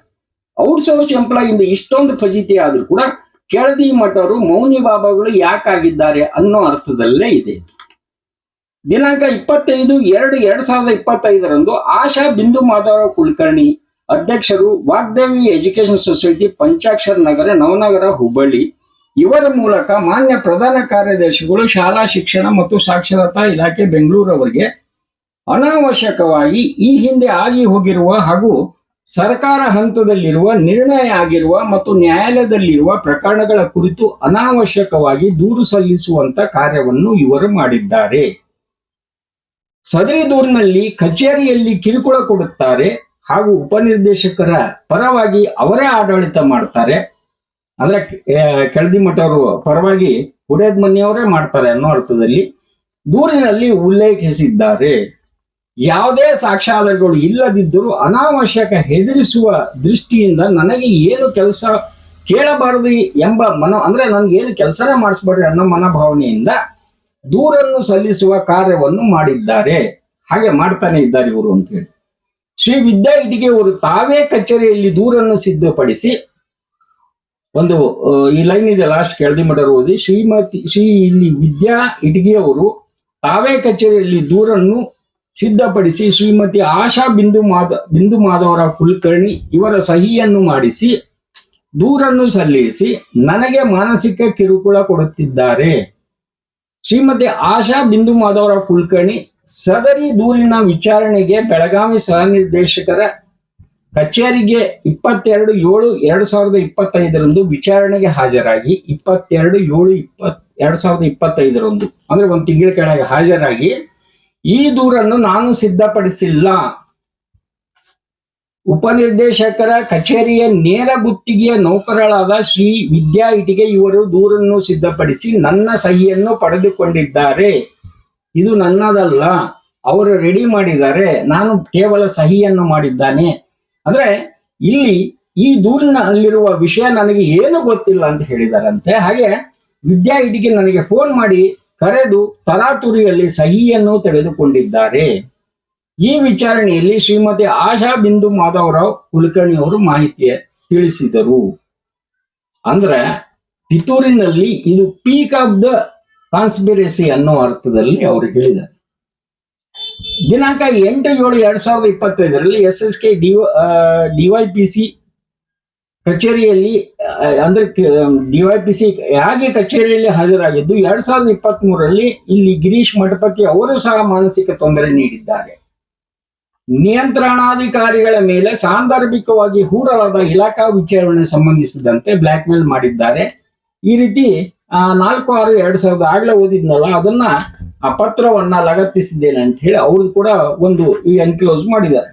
ಔಟ್ಸೋರ್ಸ್ ಎಂಪ್ಲಾಯಿಂದ ಇಷ್ಟೊಂದು ಫಜಿತಿ ಆದ್ರೂ ಕೂಡ ಕೆಳದಿ ಮಠರು ಮೌನಿ ಬಾಬಾಗಳು ಯಾಕಾಗಿದ್ದಾರೆ ಅನ್ನೋ ಅರ್ಥದಲ್ಲೇ ಇದೆ. ದಿನಾಂಕ ಇಪ್ಪತ್ತೈದು ಎರಡು ಎರಡ್ ಸಾವಿರದ ಇಪ್ಪತ್ತೈದರಂದು ಆಶಾ ಬಿಂದು ಮಾಧವ ಕುಲಕರ್ಣಿ ಅಧ್ಯಕ್ಷರು ವಾಗ್ದೇವಿ ಎಜುಕೇಶನ್ ಸೊಸೈಟಿ ಪಂಚಾಕ್ಷರ ನಗರ ನವನಗರ ಹುಬ್ಬಳ್ಳಿ ಇವರ ಮೂಲಕ ಮಾನ್ಯ ಪ್ರಧಾನ ಕಾರ್ಯದರ್ಶಿಗಳು ಶಾಲಾ ಶಿಕ್ಷಣ ಮತ್ತು ಸಾಕ್ಷರತಾ ಇಲಾಖೆ ಬೆಂಗಳೂರು ಅವರಿಗೆ ಅನಾವಶ್ಯಕವಾಗಿ ಈ ಹಿಂದೆ ಆಗಿ ಹೋಗಿರುವ ಹಾಗೂ ಸರ್ಕಾರ ಹಂತದಲ್ಲಿರುವ, ನಿರ್ಣಯ ಆಗಿರುವ ಮತ್ತು ನ್ಯಾಯಾಲಯದಲ್ಲಿರುವ ಪ್ರಕರಣಗಳ ಕುರಿತು ಅನಾವಶ್ಯಕವಾಗಿ ದೂರು ಸಲ್ಲಿಸುವಂತ ಕಾರ್ಯವನ್ನು ಇವರು ಮಾಡಿದ್ದಾರೆ. ಸದರಿ ದೂರಿನಲ್ಲಿ ಕಚೇರಿಯಲ್ಲಿ ಕಿರುಕುಳ ಕೊಡುತ್ತಾರೆ ಹಾಗೂ ಉಪನಿರ್ದೇಶಕರ ಪರವಾಗಿ ಅವರೇ ಆಡಳಿತ ಮಾಡ್ತಾರೆ. ಅಂದ್ರೆ ಕೆಳದಿ ಮಠವರು ಪರವಾಗಿ ಹುಡೇದ್ ಮನೆಯವರೇ ಮಾಡ್ತಾರೆ ಅನ್ನೋ ಅರ್ಥದಲ್ಲಿ ದೂರಿನಲ್ಲಿ ಉಲ್ಲೇಖಿಸಿದ್ದಾರೆ. ಯಾವುದೇ ಸಾಕ್ಷಾಧಾರಗಳು ಇಲ್ಲದಿದ್ದರೂ ಅನಾವಶ್ಯಕ ಹೆದರಿಸುವ ದೃಷ್ಟಿಯಿಂದ ನನಗೆ ಏನು ಕೆಲಸ ಕೇಳಬಾರದು ಎಂಬ ಮನೋ, ಅಂದ್ರೆ ನನ್ಗೆ ಏನು ಕೆಲಸನೇ ಮಾಡಿಸ್ಬೇಡ್ರಿ ಅನ್ನೋ ಮನೋಭಾವನೆಯಿಂದ ದೂರನ್ನು ಸಲ್ಲಿಸುವ ಕಾರ್ಯವನ್ನು ಮಾಡಿದ್ದಾರೆ. ಹಾಗೆ ಮಾಡ್ತಾನೆ ಇದ್ದಾರೆ ಇವರು ಅಂತ ಹೇಳಿ. ಶ್ರೀ ವಿದ್ಯಾ ಇಟಿಗೆ ಅವರು ತಾವೇ ಕಚೇರಿಯಲ್ಲಿ ದೂರನ್ನು ಸಿದ್ಧಪಡಿಸಿ ಒಂದು ಈ ಲೈನ್ ಇದೆ ಲಾಸ್ಟ್ ಕೆಳದಿ ಮಠ ಓದಿ ಶ್ರೀಮತಿ, ಶ್ರೀ ಇಲ್ಲಿ ವಿದ್ಯಾ ಇಟಗಿ ಅವರು ತಾವೇ ಕಚೇರಿಯಲ್ಲಿ ದೂರನ್ನು ಸಿದ್ಧಪಡಿಸಿ ಶ್ರೀಮತಿ ಆಶಾ ಬಿಂದು ಮಾದ, ಬಿಂದು ಮಾಧವರ ಕುಲಕರ್ಣಿ ಇವರ ಸಹಿಯನ್ನು ಮಾಡಿಸಿ, ದೂರನ್ನು ಸಲ್ಲಿಸಿ ನನಗೆ ಮಾನಸಿಕ ಕಿರುಕುಳ ಕೊಡುತ್ತಿದ್ದಾರೆ. ಶ್ರೀಮತಿ ಆಶಾ ಬಿಂದು ಮಾಧವರ ಕುಲಕರ್ಣಿ ಸದರಿ ದೂರಿನ ವಿಚಾರಣೆಗೆ ಬೆಳಗಾವಿ ಸಹ ನಿರ್ದೇಶಕರ ಕಚೇರಿಗೆ ಇಪ್ಪತ್ತೆರಡು ಏಳು ಎರಡ್ ಸಾವಿರದ ಇಪ್ಪತ್ತೈದರಂದು ವಿಚಾರಣೆಗೆ ಹಾಜರಾಗಿ, ಇಪ್ಪತ್ತೆರಡು ಏಳು ಇಪ್ಪತ್ ಎರಡ್ ಸಾವಿರದ ಇಪ್ಪತ್ತೈದರಂದು, ಅಂದ್ರೆ ಒಂದು ತಿಂಗಳ ಕೆಳಗೆ ಹಾಜರಾಗಿ ಈ ದೂರನ್ನು ನಾನು ಸಿದ್ಧಪಡಿಸಿಲ್ಲ. ಉಪನಿರ್ದೇಶಕರ ಕಚೇರಿಯ ನೇರ ಗುತ್ತಿಗೆಯ ನೌಕರಳಾದ ಶ್ರೀ ವಿದ್ಯಾ ಇಟಿಗೆ ಇವರು ದೂರನ್ನು ಸಿದ್ಧಪಡಿಸಿ ನನ್ನ ಸಹಿಯನ್ನು ಪಡೆದುಕೊಂಡಿದ್ದಾರೆ. ಇದು ನನ್ನದಲ್ಲ, ಅವರು ರೆಡಿ ಮಾಡಿದ್ದಾರೆ, ನಾನು ಕೇವಲ ಸಹಿಯನ್ನು ಮಾಡಿದ್ದಾನೆ. ಅಂದ್ರೆ, ಇಲ್ಲಿ ಈ ದೂರಿನಲ್ಲಿರುವ ವಿಷಯ ನನಗೆ ಏನು ಗೊತ್ತಿಲ್ಲ ಅಂತ ಹೇಳಿದಾರಂತೆ. ಹಾಗೆ ವಿದ್ಯಾ ಇಟಿಗೆ ನನಗೆ ಫೋನ್ ಮಾಡಿ ಕರೆದು ತಲಾತುರಿಯಲ್ಲಿ ಸಹಿಯನ್ನು ತೆಗೆದುಕೊಂಡಿದ್ದಾರೆ. ಈ ವಿಚಾರಣೆಯಲ್ಲಿ ಶ್ರೀಮತಿ ಆಶಾ ಬಿಂದು ಮಾಧವರಾವ್ ಕುಲಕರ್ಣಿ ಅವರು ಮಾಹಿತಿ ತಿಳಿಸಿದರು. ಅಂದ್ರೆ ಪಿತೂರಿನಲ್ಲಿ ಇದು ಪೀಕ್ ಆಫ್ ದ ಕಾನ್ಸ್ಪಿರಸಿ ಅನ್ನೋ ಅರ್ಥದಲ್ಲಿ ಅವರು ಹೇಳಿದ್ದಾರೆ. ದಿನಾಂಕ ಎಂಟು ಏಳು ಎರಡ್ ಸಾವಿರದ ಇಪ್ಪತ್ತೈದರಲ್ಲಿ ಎಸ್ ಎಸ್ ಕೆ ಡಿವೈಪಿಸಿ ಕಚೇರಿಯಲ್ಲಿ ಅಂದ್ರೆ ಡಿವೈಪಿಸಿ ಹೇಗೆ ಕಚೇರಿಯಲ್ಲಿ ಹಾಜರಾಗಿದ್ದು, ಎರಡ್ ಸಾವಿರದ ಇಪ್ಪತ್ತ್ ಮೂರರಲ್ಲಿ ಇಲ್ಲಿ ಗಿರೀಶ್ ಮಠಪತಿ ಅವರು ಸಹ ಮಾನಸಿಕ ತೊಂದರೆ ನೀಡಿದ್ದಾರೆ. ನಿಯಂತ್ರಣಾಧಿಕಾರಿಗಳ ಮೇಲೆ ಸಾಂದರ್ಭಿಕವಾಗಿ ಹೂಡಲಾದ ಇಲಾಖಾ ವಿಚಾರಣೆ ಸಂಬಂಧಿಸಿದಂತೆ ಬ್ಲಾಕ್ ಮೇಲ್ ಮಾಡಿದ್ದಾರೆ. ಈ ರೀತಿ ನಾಲ್ಕು ಆರು ಎರಡ್ ಸಾವಿರದ ಆಗ್ಲೇ ಓದಿದ್ನಲ್ಲ, ಅದನ್ನ ಆ ಪತ್ರವನ್ನ ಲಗತ್ತಿಸಿದ್ದೇನೆ ಅಂತ ಹೇಳಿ ಅವ್ರದ್ದು ಕೂಡ ಒಂದು ಈ ಎನ್ಕ್ಲೋಸ್ ಮಾಡಿದ್ದಾರೆ.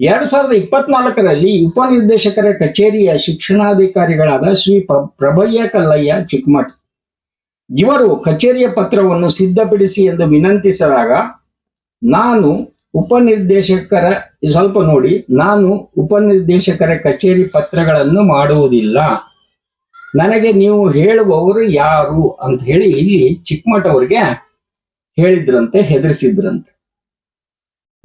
ಎರಡ್ ಸಾವಿರದ ಇಪ್ಪತ್ನಾಲ್ಕರಲ್ಲಿ ಉಪನಿರ್ದೇಶಕರ ಕಚೇರಿಯ ಶಿಕ್ಷಣಾಧಿಕಾರಿಗಳಾದ ಶ್ರೀ ಪ್ರಭಯ್ಯ ಕಲ್ಲಯ್ಯ ಚಿಕ್ಕಮಠ್. ಇವರು ಕಚೇರಿಯ ಪತ್ರವನ್ನು ಸಿದ್ಧಪಡಿಸಿ ಎಂದು ವಿನಂತಿಸಿದಾಗ, ನಾನು ಉಪನಿರ್ದೇಶಕರ, ಸ್ವಲ್ಪ ನೋಡಿ, ನಾನು ಉಪನಿರ್ದೇಶಕರ ಕಚೇರಿ ಪತ್ರಗಳನ್ನು ಮಾಡುವುದಿಲ್ಲ. ನನಗೆ ನೀವು ಹೇಳುವವರು ಯಾರು? ಅಂತ ಹೇಳಿ ಇಲ್ಲಿ ಚಿಕ್ಕಮಠ ಅವರಿಗೆ ಹೇಳಿದ್ರಂತೆ, ಹೆದರಿಸಿದ್ರಂತೆ.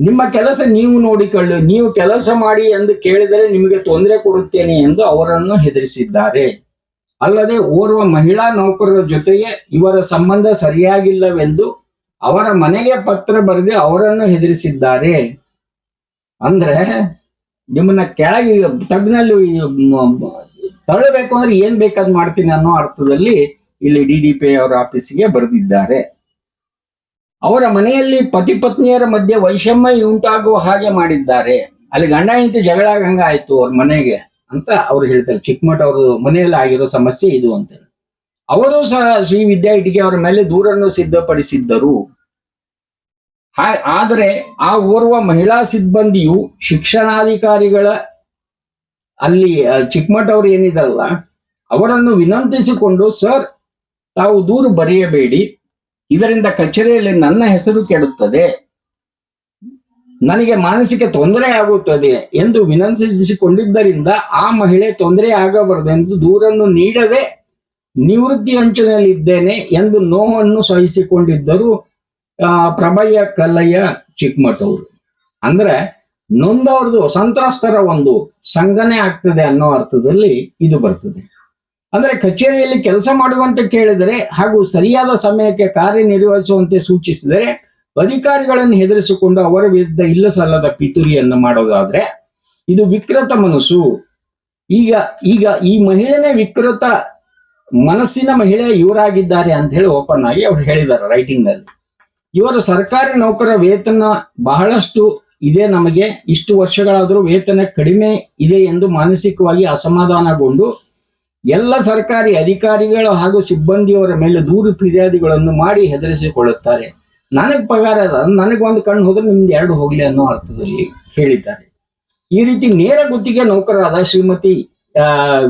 ನಿಮ್ಮ ಕೆಲಸ ನೀವು ನೋಡಿಕೊಳ್ಳಿ ನೀವು ಕೆಲಸ ಮಾಡಿ ಎಂದು ಕೇಳಿದರೆ ನಿಮಗೆ ತೊಂದರೆ ಕೊಡುತ್ತೇನೆ ಎಂದು ಅವರನ್ನು ಹೆದರಿಸಿದ್ದಾರೆ. ಅಲ್ಲದೆ ಓರ್ವ ಮಹಿಳಾ ನೌಕರರ ಜೊತೆಗೆ ಇವರ ಸಂಬಂಧ ಸರಿಯಾಗಿಲ್ಲವೆಂದು ಅವರ ಮನೆಗೆ ಪತ್ರ ಬರೆದು ಅವರನ್ನು ಹೆದರಿಸಿದ್ದಾರೆ. ಅಂದ್ರೆ ನಿಮ್ಮನ್ನ ಕೆಳಗೆ ತಗ್ನಲ್ಲಿ ತಳ್ಳಬೇಕು ಅಂದ್ರೆ ಏನ್ ಬೇಕಾದ್ ಮಾಡ್ತೀನಿ ಅನ್ನೋ ಅರ್ಥದಲ್ಲಿ ಇಲ್ಲಿ ಡಿ ಡಿ ಪಿ ಅವರ ಆಫೀಸಿಗೆ ಬರೆದಿದ್ದಾರೆ. ಅವರ ಮನೆಯಲ್ಲಿ ಪತಿ ಪತ್ನಿಯರ ಮಧ್ಯೆ ವೈಷಮ್ಯ ಉಂಟಾಗುವ ಹಾಗೆ ಮಾಡಿದ್ದಾರೆ. ಅಲ್ಲಿ ಗಂಡ ಹೆಂಡತಿ ಜಗಳ ಆಯ್ತು ಅವ್ರ ಮನೆಗೆ ಅಂತ ಅವ್ರು ಹೇಳ್ತಾರೆ. ಚಿಕ್ಕಮಠ ಅವರು ಮನೆಯಲ್ಲಿ ಆಗಿರೋ ಸಮಸ್ಯೆ ಇದು ಅಂತ ಅವರು ಸಹ ಶ್ರೀ ವಿದ್ಯಾ ಇಟಿಗೆ ಅವರ ಮೇಲೆ ದೂರನ್ನು ಸಿದ್ಧಪಡಿಸಿದ್ದರು. ಆದರೆ ಆ ಓರ್ವ ಮಹಿಳಾ ಸಿಬ್ಬಂದಿಯು ಶಿಕ್ಷಣಾಧಿಕಾರಿಗಳ ಅಲ್ಲಿ ಚಿಕ್ಕಮಠ ಅವರು ಏನಿದಲ್ಲ, ಅವರನ್ನು ವಿನಂತಿಸಿಕೊಂಡು, ಸರ್, ತಾವು ದೂರು ಬರೆಯಬೇಡಿ. ಇದರಿಂದ ಕಚೇರಿಯಲ್ಲಿ ನನ್ನ ಹೆಸರು ಕೆಡುತ್ತದೆ. ನನಗೆ ಮಾನಸಿಕ ತೊಂದರೆ ಆಗುತ್ತದೆ ಎಂದು ವಿನಂತಿಸಿಕೊಂಡಿದ್ದರಿಂದ ಆ ಮಹಿಳೆ ತೊಂದರೆ ಆಗಬಾರದೆಂದು ದೂರನ್ನು ನೀಡದೆ ನಿವೃತ್ತಿ ಅಂಚಿನಲ್ಲಿದ್ದೇನೆ ಎಂದು ನೋವನ್ನು ಸಹಿಸಿಕೊಂಡಿದ್ದರು ಆ, ಪ್ರಭಯ್ಯ ಕಲ್ಲಯ್ಯ ಚಿಕ್ಕಮಠ ಅವರು ಅಂದ್ರೆ ನೊಂದವ್ರದ್ದು ಸಂತ್ರಸ್ತರ ಒಂದು ಸಂಘನೆ ಆಗ್ತದೆ ಅನ್ನೋ ಅರ್ಥದಲ್ಲಿ ಇದು ಬರ್ತದೆ. ಅಂದ್ರೆ ಕಚೇರಿಯಲ್ಲಿ ಕೆಲಸ ಮಾಡುವಂತೆ ಕೇಳಿದರೆ ಹಾಗೂ ಸರಿಯಾದ ಸಮಯಕ್ಕೆ ಕಾರ್ಯನಿರ್ವಹಿಸುವಂತೆ ಸೂಚಿಸಿದರೆ ಅಧಿಕಾರಿಗಳನ್ನು ಹೆದರಿಸಿಕೊಂಡು ಅವರ ವಿರುದ್ಧ ಇಲ್ಲ ಸಲ್ಲದ ಪಿತೂರಿಯನ್ನು ಮಾಡೋದಾದ್ರೆ ಇದು ವಿಕೃತ ಮನಸ್ಸು. ಈಗ ಈಗ ಈ ಮಹಿಳೆನೇ ವಿಕೃತ ಮನಸ್ಸಿನ ಮಹಿಳೆ ಇವರಾಗಿದ್ದಾರೆ ಅಂತ ಹೇಳಿ ಓಪನ್ ಆಗಿ ಅವ್ರು ಹೇಳಿದ್ದಾರೆ ರೈಟಿಂಗ್ನಲ್ಲಿ ಇವರು ಸರ್ಕಾರಿ ನೌಕರ ವೇತನ ಬಹಳಷ್ಟು ಇದೆ ನಮಗೆ, ಇಷ್ಟು ವರ್ಷಗಳಾದರೂ ವೇತನ ಕಡಿಮೆ ಇದೆ ಎಂದು ಮಾನಸಿಕವಾಗಿ ಅಸಮಾಧಾನಗೊಂಡು ಎಲ್ಲ ಸರ್ಕಾರಿ ಅಧಿಕಾರಿಗಳು ಹಾಗೂ ಸಿಬ್ಬಂದಿಯವರ ಮೇಲೆ ದೂರು ಫಿರ್ಯಾದಿಗಳನ್ನು ಮಾಡಿ ಹೆದರಿಸಿಕೊಳ್ಳುತ್ತಾರೆ. ನನಗ್ ಪಗಾರ ಅದ ಒಂದು ಕಣ್ಣು ಹೋದ್ರೆ ನಿಮ್ದು ಎರಡು ಹೋಗ್ಲಿ ಅನ್ನೋ ಅರ್ಥದಲ್ಲಿ ಹೇಳಿದ್ದಾರೆ. ಈ ರೀತಿ ನೇರ ಗುತ್ತಿಗೆ ನೌಕರರಾದ Shrimati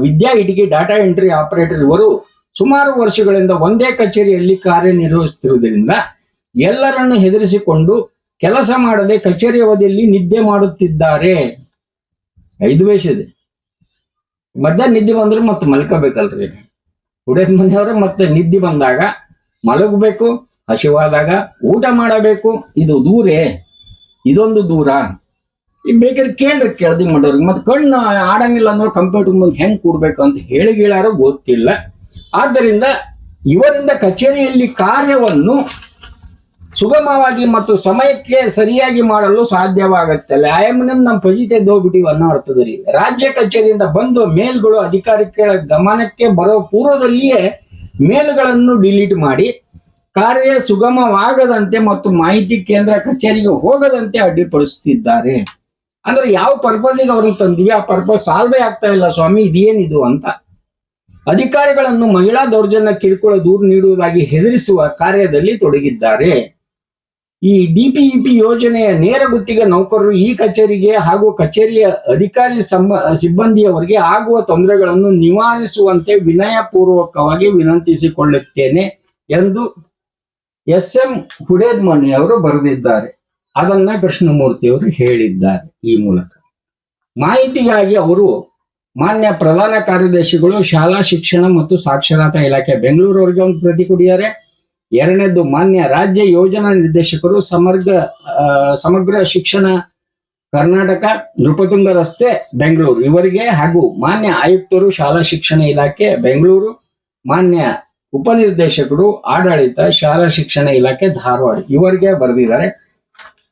Vidya Itige data entry operator ಇವರು ಸುಮಾರು ವರ್ಷಗಳಿಂದ ಒಂದೇ ಕಚೇರಿಯಲ್ಲಿ ಕಾರ್ಯನಿರ್ವಹಿಸುತ್ತಿರುವುದರಿಂದ ಎಲ್ಲರನ್ನು ಹೆದರಿಸಿಕೊಂಡು ಕೆಲಸ ಮಾಡದೆ ಕಚೇರಿ ಅವಧಿಯಲ್ಲಿ ನಿದ್ದೆ ಮಾಡುತ್ತಿದ್ದಾರೆ. ಐದು ಇದೆ. ಮಧ್ಯಾಹ್ನ ನಿದ್ದೆ ಬಂದ್ರೆ ಮತ್ತೆ ಮಲ್ಕೋಬೇಕಲ್ರಿ. ಉಡೇದ್ ಮಂದಿ ಅವ್ರೆ ಮತ್ತೆ ನಿದ್ದೆ ಬಂದಾಗ ಮಲಗಬೇಕು, ಹಸಿವಾದಾಗ ಊಟ ಮಾಡಬೇಕು. ಇದು ದೂರೇ. ಇದೊಂದು ದೂರ. ಈ ಬೇಕಾದ್ರೆ ಕೇಳ್ರಿ ಕೇಳ್ದಿ ಮಾಡೋರಿಗೆ, ಮತ್ತೆ ಕಣ್ಣು ಆಡಂಗಿಲ್ಲ ಅಂದ್ರೆ ಕಂಪ್ಯೂಟರ್ ಮುಂದೆ ಹೆಂಗ್ ಕೂಡ್ಬೇಕು ಅಂತ ಹೇಳಿ ಹೇಳಾರೋ ಗೊತ್ತಿಲ್ಲ. ಆದ್ದರಿಂದ ಇವರಿಂದ ಕಚೇರಿಯಲ್ಲಿ ಕಾರ್ಯವನ್ನು ಸುಗಮವಾಗಿ ಮತ್ತು ಸಮಯಕ್ಕೆ ಸರಿಯಾಗಿ ಮಾಡಲು ಸಾಧ್ಯವಾಗುತ್ತಲ್ಲ. ಆಯಮ್ಮನ ನಮ್ಮ ಪ್ರಜಿತೆ ಹೋಗ್ಬಿಟ್ಟಿವಿ ಅನ್ನೋ ಅರ್ಥದಲ್ಲಿ ರಾಜ್ಯ ಕಚೇರಿಯಿಂದ ಬಂದು ಮೇಲ್ಗಳು ಅಧಿಕಾರಿಗಳ ಗಮನಕ್ಕೆ ಬರೋ ಪೂರ್ವದಲ್ಲಿಯೇ ಮೇಲ್ಗಳನ್ನು ಡಿಲೀಟ್ ಮಾಡಿ, ಕಾರ್ಯ ಸುಗಮವಾಗದಂತೆ ಮತ್ತು ಮಾಹಿತಿ ಕೇಂದ್ರ ಕಚೇರಿಗೆ ಹೋಗದಂತೆ ಅಡ್ಡಿಪಡಿಸುತ್ತಿದ್ದಾರೆ ಅಂದ್ರೆ ಯಾವ ಪರ್ಪಸ್ಗೆ ಅವ್ರನ್ನ ತಂದಿವಿ? ಆ ಪರ್ಪಸ್ ಸಾಲ್ವೇ ಆಗ್ತಾ ಇಲ್ಲ ಸ್ವಾಮಿ, ಇದೇನಿದು ಅಂತ. ಅಧಿಕಾರಿಗಳನ್ನು ಮಹಿಳಾ ದೌರ್ಜನ್ಯ ಕಿರುಕುಳ ದೂರು ನೀಡುವುದಾಗಿ ಹೆದರಿಸುವ ಕಾರ್ಯದಲ್ಲಿ ತೊಡಗಿದ್ದಾರೆ. ಈ ಡಿಪಿಇಪಿ ಯೋಜನೆಯ ನೇರ ಗುತ್ತಿಗೆ ನೌಕರರು ಈ ಕಚೇರಿಗೆ ಹಾಗೂ ಕಚೇರಿಯ ಅಧಿಕಾರಿ ಸಂಬ, ಸಿಬ್ಬಂದಿಯವರಿಗೆ ಆಗುವ ತೊಂದರೆಗಳನ್ನು ನಿವಾರಿಸುವಂತೆ ವಿನಯಪೂರ್ವಕವಾಗಿ ವಿನಂತಿಸಿಕೊಳ್ಳುತ್ತೇನೆ ಎಂದು ಎಸ್ ಎಂ ಹುಡೇದ್ಮಣಿ ಅವರು ಬರೆದಿದ್ದಾರೆ. ಅದನ್ನ ಕೃಷ್ಣಮೂರ್ತಿ ಅವರು ಹೇಳಿದ್ದಾರೆ ಈ ಮೂಲಕ. ಮಾಹಿತಿಗಾಗಿ ಅವರು ಮಾನ್ಯ ಪ್ರಧಾನ ಕಾರ್ಯದರ್ಶಿಗಳು ಶಾಲಾ ಶಿಕ್ಷಣ ಮತ್ತು ಸಾಕ್ಷರತಾ ಇಲಾಖೆ ಬೆಂಗಳೂರು ಅವರಿಗೆ ಒಂದು ಪ್ರತಿ ಕೊಡಿದ್ದಾರೆ. ಎರಡನೇದು ಮಾನ್ಯ ರಾಜ್ಯ ಯೋಜನಾ ನಿರ್ದೇಶಕರು ಸಮಗ್ರ ಸಮಗ್ರ ಶಿಕ್ಷಣ ಕರ್ನಾಟಕ, ನೃಪತುಂಗ ರಸ್ತೆ, ಬೆಂಗಳೂರು. ಇವರಿಗೆ ಹಾಗೂ ಮಾನ್ಯ ಆಯುಕ್ತರು ಶಾಲಾ ಶಿಕ್ಷಣ ಇಲಾಖೆ, ಬೆಂಗಳೂರು. ಮಾನ್ಯ ಉಪನಿರ್ದೇಶಕರು ಆಡಳಿತ, ಶಾಲಾ ಶಿಕ್ಷಣ ಇಲಾಖೆ, ಧಾರವಾಡ. ಇವರಿಗೆ ಬರೆದಿದ್ದಾರೆ.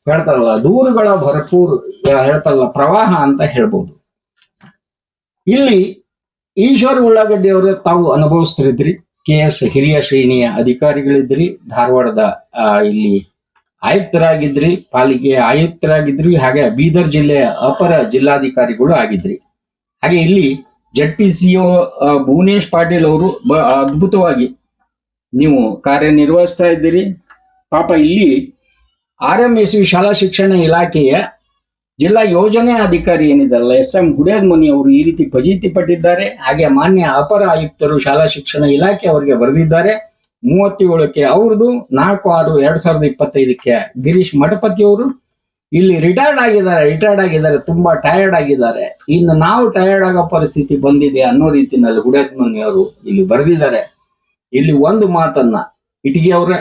ಹೇಳ್ತಾರಲ್ಲ, ದೂರುಗಳ ಭರಪೂರ್ ಹೇಳ್ತಾರಲ್ಲ, ಪ್ರವಾಹ ಅಂತ ಹೇಳ್ಬೋದು. ಇಲ್ಲಿ ಈಶ್ವರ್ ಉಳ್ಳಾಗಡ್ಡಿ ಅವರು ತಾವು ಅನುಭವಿಸ್ತಿರಿದ್ರಿ ಕೆ ಎಸ್ ಹಿರಿಯ ಶ್ರೇಣಿಯ ಅಧಿಕಾರಿಗಳಿದ್ರಿ, ಧಾರವಾಡದ ಇಲ್ಲಿ ಆಯುಕ್ತರಾಗಿದ್ರಿ, ಪಾಲಿಕೆ ಆಯುಕ್ತರಾಗಿದ್ರಿ, ಹಾಗೆ ಬೀದರ್ ಜಿಲ್ಲೆಯ ಅಪರ ಜಿಲ್ಲಾಧಿಕಾರಿಗಳು ಆಗಿದ್ರಿ. ಹಾಗೆ ಇಲ್ಲಿ Z P CEO Bhuvanesh Patil ಅವರು ಅದ್ಭುತವಾಗಿ ನೀವು ಕಾರ್ಯನಿರ್ವಹಿಸ್ತಾ ಇದ್ದೀರಿ. ಪಾಪ ಇಲ್ಲಿ ಆರ್ ಎಂ ಎಸ್ ಶಾಲಾ ಶಿಕ್ಷಣ ಇಲಾಖೆಯ ಜಿಲ್ಲಾ ಯೋಜನೆ ಅಧಿಕಾರಿ ಏನಿದಲ್ಲ ಎಸ್ ಎಂ ಮುನಿ ಅವರು ಈ ರೀತಿ ಫಜೀತಿ ಪಟ್ಟಿದ್ದಾರೆ. ಹಾಗೆ ಮಾನ್ಯ ಅಪರ ಆಯುಕ್ತರು ಶಾಲಾ ಶಿಕ್ಷಣ ಇಲಾಖೆ ಅವರಿಗೆ ಬರೆದಿದ್ದಾರೆ. ಮೂವತ್ತೇಳಕ್ಕೆ ಅವ್ರದ್ದು, ನಾಲ್ಕು ಆರು ಎರಡ್ ಸಾವಿರದ ಇಪ್ಪತ್ತೈದಕ್ಕೆ ಗಿರೀಶ್ ಮಠಪತಿ ಅವರು. ಇಲ್ಲಿ ರಿಟೈರ್ಡ್ ಆಗಿದ್ದಾರೆ ರಿಟೈರ್ಡ್ ಆಗಿದ್ದಾರೆ, ತುಂಬಾ ಟಯರ್ಡ್ ಆಗಿದ್ದಾರೆ. ಇನ್ನು ನಾವು ಟಯರ್ಡ್ ಆಗೋ ಪರಿಸ್ಥಿತಿ ಬಂದಿದೆ ಅನ್ನೋ ರೀತಿನಲ್ಲಿ ಹುಡೇದ್ಮನಿ ಅವರು ಇಲ್ಲಿ ಬರೆದಿದ್ದಾರೆ. ಇಲ್ಲಿ ಒಂದು ಮಾತನ್ನ ಇಟಗಿ ಅವರೇ,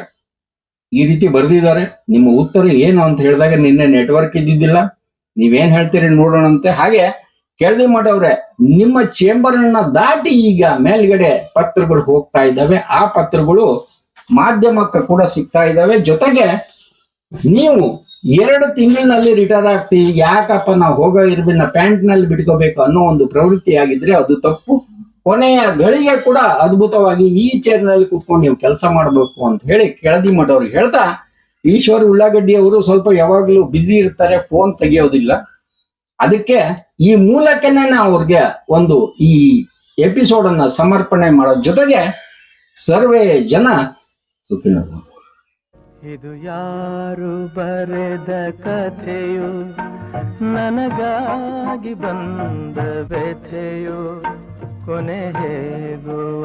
ಈ ರೀತಿ ಬರೆದಿದ್ದಾರೆ. ನಿಮ್ಮ ಉತ್ತರ ಏನು ಅಂತ ಹೇಳಿದಾಗ ನಿನ್ನೆ ನೆಟ್ವರ್ಕ್ ಇದ್ದಿದ್ದಿಲ್ಲ. ನೀವೇನ್ ಹೇಳ್ತೀರಿ ನೋಡೋಣಂತೆ. ಹಾಗೆ ಕೆಳದಿ ಮಾಡವ್ರೆ, ನಿಮ್ಮ ಚೇಂಬರ್ ಅನ್ನ ದಾಟಿ ಈಗ ಮೇಲ್ಗಡೆ ಪತ್ರಗಳು ಹೋಗ್ತಾ ಇದ್ದಾವೆ. ಆ ಪತ್ರಗಳು ಮಾಧ್ಯಮಕ್ಕೆ ಕೂಡ ಸಿಗ್ತಾ ಇದ್ದಾವೆ. ಜೊತೆಗೆ ನೀವು ಎರಡು ತಿಂಗಳಿನಲ್ಲಿ ರಿಟೈರ್ ಆಗ್ತೀವಿ ಯಾಕಪ್ಪ ನಾವು ಹೋಗೋ ಇರ್ಬಿನ ಪ್ಯಾಂಟ್ನಲ್ಲಿ ಬಿಟ್ಕೋಬೇಕು ಅನ್ನೋ ಒಂದು ಪ್ರವೃತ್ತಿ ಆಗಿದ್ರೆ ಅದು ತಪ್ಪು. ಕೊನೆಯ ಗಳಿಗೆ ಕೂಡ ಅದ್ಭುತವಾಗಿ ಈ ಚೇರ್ನಲ್ಲಿ ಕುತ್ಕೊಂಡು ನೀವು ಕೆಲಸ ಮಾಡಬೇಕು ಅಂತ ಹೇಳಿ ಕೆಳದಿ ಮಠವ್ರಿಗೆ ಹೇಳ್ತಾ ಈಶ್ವರ್ ಉಳ್ಳಾಗಡ್ಡಿ ಅವರು ಸ್ವಲ್ಪ ಯಾವಾಗ್ಲೂ ಬ್ಯುಸಿ ಇರ್ತಾರೆ ಫೋನ್ ತೆಗಿಯೋದಿಲ್ಲ. ಅದಕ್ಕೆ ಈ ಮೂಲಕನೇ ನಾವು ಅವ್ರಿಗೆ ಒಂದು ಈ ಎಪಿಸೋಡ್ ಅನ್ನ ಸಮರ್ಪಣೆ ಮಾಡೋ ಜೊತೆಗೆ ಸರ್ವೇ ಜನ ಇದು ಯಾರು ಬರೆದ ಕಥೆಯು? ನನಗಾಗಿ ಬಂದ ವ್ಯಥೆಯು? ಕೊನೆ ಹೇಗೂ